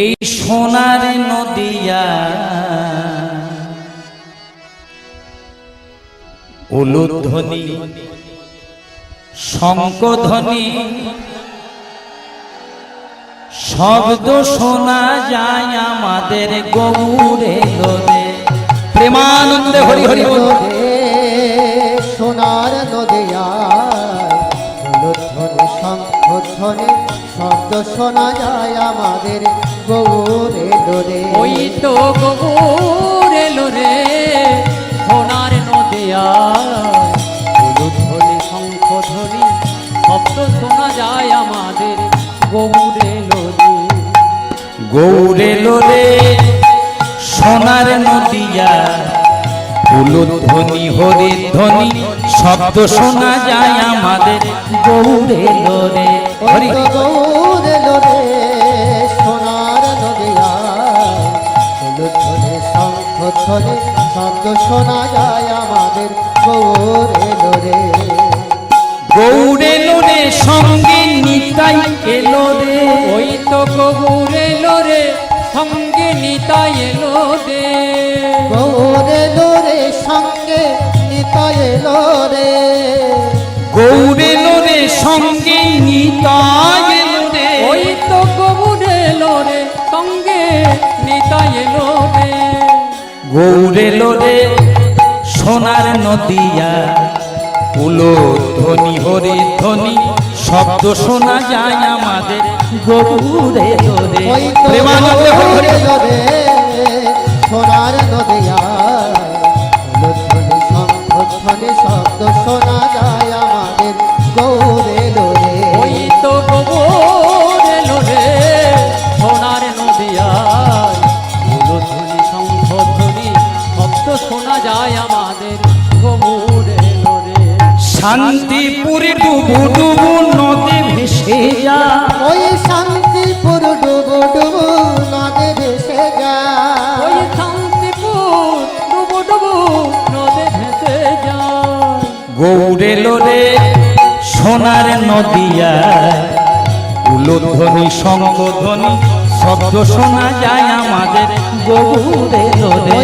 এই সোনার নদিয়া উলুধ্বনি শঙ্কধ্বনি শব্দ শোনা যায় আমাদের গৌরে প্রেমানন্দে হরি হরি বল। শঙ্খধ্বনি শব্দ শোনা যায় আমাদের গৌরে দরে ওই তো গোবর এলো রে সোনার নদিয়া ধ্বনি শঙ্খ ধ্বনি শব্দ শোনা যায় আমাদের গোবর এলো রে গৌরে লোরে সোনার নদিয়া উলুধ্বনি হরি ধ্বনি শব্দ শোনা যায় আমাদের। গৌরে লোরে হরি গৌরে দরে সোনার নদিয়ায় ধ্বনি শঙ্খধ্বনি শব্দ শোনা যায় আমাদের। গৌরে দরে গৌরে লোরে সঙ্গে নিতাই এলো রে। ওই তো গোবর এলো রে সঙ্গে নিতাই এলো রে। গৌরে নিতায় রে গৌরে লোরে সঙ্গে নিতাই এলো রে ওই তো গোবর এলো রে সঙ্গে নিতাই এলো রে গৌরে লোরে সোনার নদিয়া উলো ধ্বনি হরি ধ্বনি শব্দ শোনা যায় আমাদের। গৌরে প্রেমানন্দে হরি শান্তিপুরে ডুবু ডুবু নদে ভেসে যা ওই শান্তিপুর ডুবু ডুবু নদে ভেসে যায় ওই শান্তিপুর ডুবু ডুবু নদে ভেসে যায় গৌরে লোরে সোনার নদিয়া। উলোধ্বনি শঙ্খধ্বনি শব্দ শোনা যায় আমাদের গৌরে লোরে